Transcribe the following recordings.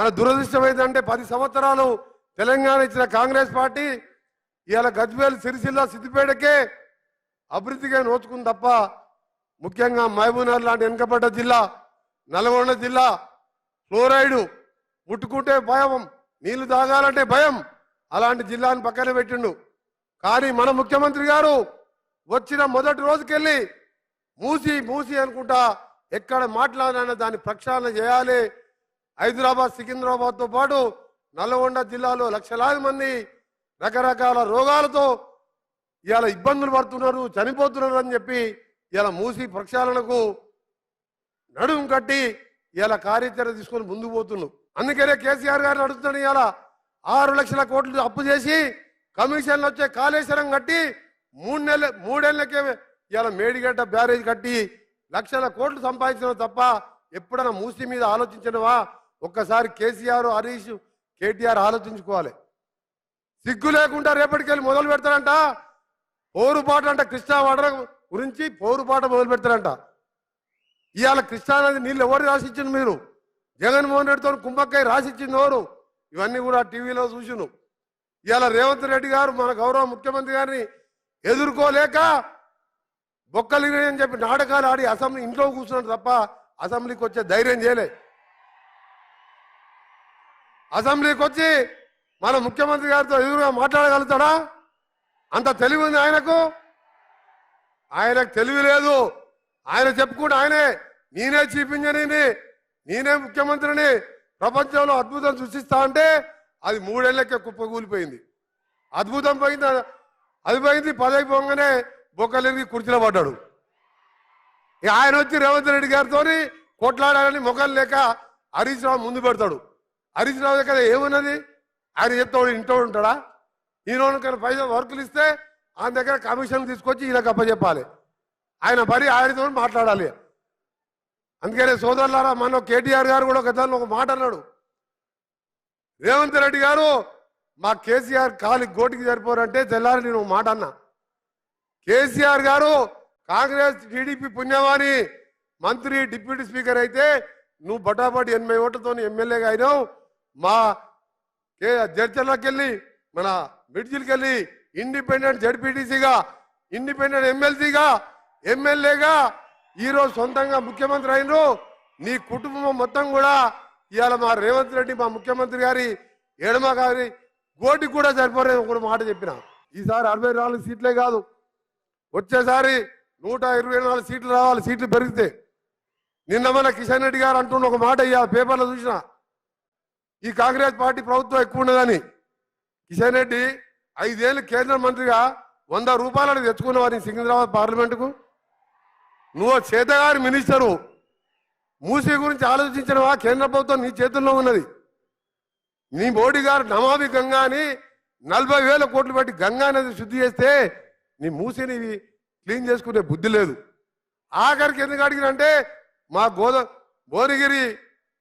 మన దురదృష్టం ఏంటంటే పది సంవత్సరాలు తెలంగాణ ఇచ్చిన కాంగ్రెస్ పార్టీ ఇవాళ గజ్వేల్ సిరిసిల్ల సిద్దిపేటకే అభివృద్ధిగా నోచుకుంది తప్ప ముఖ్యంగా మహబూబ్నగర్ లాంటి వెనుకబడ్డ జిల్లా నల్గొండ జిల్లా ఫ్లోరైడు ముట్టుకుంటే భయం నీళ్ళు తాగాలంటే భయం అలాంటి జిల్లాను పక్కన పెట్టిండు. కానీ మన ముఖ్యమంత్రి గారు వచ్చిన మొదటి రోజుకెళ్ళి మూసి మూసి అనుకుంటా ఎక్కడ మాట్లాడినా దాన్ని ప్రక్షాళన చేయాలి హైదరాబాద్ సికింద్రాబాద్తో పాటు నల్గొండ జిల్లాలో లక్షలాది మంది రకరకాల రోగాలతో ఇవాళ ఇబ్బందులు పడుతున్నారు చనిపోతున్నారు అని చెప్పి ఇలా మూసి ప్రక్షాళనకు నడుము కట్టి ఇలా కార్యాచరణ తీసుకొని ముందుకు పోతున్నాం అందుకనే కేసీఆర్ గారిని అడుగుతున్నాడు ఇలా ఆరు లక్షల కోట్లు అప్పు చేసి కమిషన్లు వచ్చే కాళేశ్వరం కట్టి మూడు నెలల మూడేళ్ళకే ఇలా మేడిగడ్డ బ్యారేజ్ కట్టి లక్షల కోట్లు సంపాదించడం తప్ప ఎప్పుడైనా మూసి మీద ఆలోచించినవా ఒక్కసారి కేసీఆర్ హరీష్ కేటీఆర్ ఆలోచించుకోవాలి. సిగ్గు లేకుండా రేపటికెళ్ళి మొదలు పెడతారంట. పోరుపాట అంట కృష్ణా వాటర్ గురించి పోరుపాట మొదలు పెడతారంట. ఇవాళ కృష్ణానది నీళ్ళు ఎవరు రాసిచ్చింది మీరు? జగన్మోహన్ రెడ్డితో కుంభక్కయ్య రాసిచ్చింది ఎవరు? ఇవన్నీ కూడా టీవీలో చూసిను ఇవాళ రేవంత్ రెడ్డి గారు మన గౌరవ ముఖ్యమంత్రి గారిని ఎదుర్కోలేక బొక్కలు అని చెప్పి నాటకాలు ఆడి అసెంబ్లీ ఇంట్లో కూర్చున్నాడు తప్ప అసెంబ్లీకి వచ్చే ధైర్యం చేయలే. అసెంబ్లీకి వచ్చి మన ముఖ్యమంత్రి గారితో ఎదురుగా మాట్లాడగలుగుతాడా? అంత తెలివి ఉంది ఆయనకు? ఆయనకు తెలివి లేదు. ఆయన చెప్పుకుంటే ఆయనే నేనే చీఫ్ ఇంజనీర్ని నేనే ముఖ్యమంత్రిని ప్రపంచంలో అద్భుతం సృష్టిస్తా అంటే అది మూడేళ్ళకే కుప్పకూలిపోయింది అద్భుతం పోయింది అది పోయింది పదవి పోగానే బొక్కలిరిగి కుర్చీలో పడ్డాడు. ఆయన వచ్చి రేవంత్ రెడ్డి గారితో కొట్లాడాలని ముఖం లేక హరీష్ రావు ముందు పెడతాడు. హరీష్ రావు దగ్గర ఏమున్నది? ఆయన చెప్తాడు ఇంట్లో ఉంటాడా? ఈయన కన్నా పైసలు వర్కులు ఇస్తే ఆయన దగ్గర కమిషన్ తీసుకొచ్చి ఈయన అప్పచెప్పాలి. ఆయన పని ఆయనతో మాట్లాడాలి. అందుకనే సోదరులారా మన కేటీఆర్ గారు కూడా గతంలో ఒక మాట అన్నాడు. రేవంత్ రెడ్డి గారు మా కేసీఆర్ కాలి గోటికి సరిపోరంటే తెల్లారి నేను మాట అన్నా. కేసీఆర్ గారు కాంగ్రెస్ టీడీపీ పుణ్యవాణి మంత్రి డిప్యూటీ స్పీకర్ అయితే నువ్వు బటాబటి ఎనభై ఓట్లతో ఎమ్మెల్యేగా అయినావు మా కే వెళ్ళి మన మిడ్జిల్కి వెళ్ళి ఇండిపెండెంట్ జడ్పీటీసీగా ఇండిపెండెంట్ ఎమ్మెల్సీగా ఎమ్మెల్యేగా ఈరోజు సొంతంగా ముఖ్యమంత్రి అయినరు. నీ కుటుంబం మొత్తం కూడా ఇవాళ మా రేవంత్ రెడ్డి మా ముఖ్యమంత్రి గారి ఎడమ గారి గోటి కూడా సరిపోలేదు ఒక మాట చెప్పిన. ఈసారి అరవై నాలుగు సీట్లే కాదు. వచ్చేసారి నూట ఇరవై నాలుగు సీట్లు రావాలి సీట్లు పెరిగితే. నిన్న మన కిషన్ రెడ్డి గారు అంటున్న ఒక మాట ఇవాళ పేపర్లో చూసినా. ఈ కాంగ్రెస్ పార్టీ ప్రభుత్వం ఎక్కువ ఉన్నదని. కిషన్ రెడ్డి ఐదేళ్ళు కేంద్ర మంత్రిగా వంద రూపాయలను తెచ్చుకున్నవారు ఈ సికింద్రాబాద్ పార్లమెంటుకు. నువ్వు చేతగారి మినిస్టరు. మూసీ గురించి ఆలోచించినవా? కేంద్ర ప్రభుత్వం నీ చేతుల్లో ఉన్నది. నీ మోడీ గారు నమామి గంగా అని నలభై వేల కోట్లు పెట్టి గంగా నది శుద్ధి చేస్తే నీ మూసిని క్లీన్ చేసుకునే బుద్ధి లేదు. ఆఖరికి ఎందుకు అడిగినంటే మా గోద భువనగిరి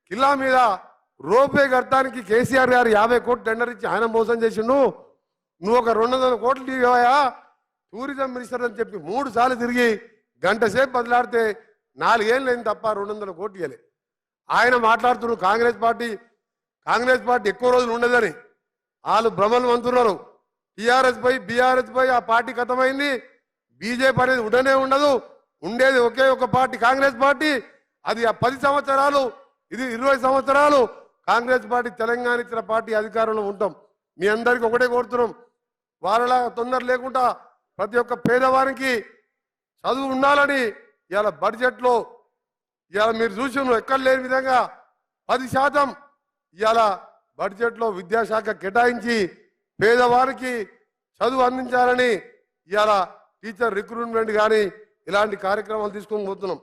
కిల్లా మీద రోపే కడతానికి కేసీఆర్ గారు యాభై కోట్లు టెండర్ ఇచ్చి ఆయన మోసం చేసిండు. నువ్వు ఒక రెండు వందల కోట్లు ఇవ్వయా టూరిజం మినిస్టర్ అని చెప్పి మూడు సార్లు తిరిగి గంట సేపు బదిలాడితే నాలుగేళ్ళు అయింది తప్ప రెండు వందల కోట్లు ఇవ్వలే ఆయన మాట్లాడుతున్నారు కాంగ్రెస్ పార్టీ కాంగ్రెస్ పార్టీ ఎక్కువ రోజులు ఉండదని వాళ్ళు భ్రమలు అంటున్నారు టీఆర్ఎస్ పై బీఆర్ఎస్ పై ఆ పార్టీ ఖతమైంది బీజేపీ అనేది ఉండనే ఉండదు. ఉండేది ఒకే ఒక పార్టీ కాంగ్రెస్ పార్టీ. అది ఆ పది సంవత్సరాలు ఇది ఇరవై సంవత్సరాలు. కాంగ్రెస్ పార్టీ తెలంగాణ ఇచ్చిన పార్టీ అధికారంలో ఉంటాం. మీ అందరికి ఒకటే కోరుతున్నాం. వాళ్ళ తొందర లేకుండా ప్రతి ఒక్క పేదవారికి చదువు ఉండాలని ఇవాళ బడ్జెట్లో ఇవాళ మీరు చూసిన ఎక్కడ లేని విధంగా పది శాతం ఇవాళ బడ్జెట్లో విద్యాశాఖ కేటాయించి పేదవారికి చదువు అందించాలని ఇవాళ టీచర్ రిక్రూట్మెంట్ కానీ ఇలాంటి కార్యక్రమాలు తీసుకొని పోతున్నాం.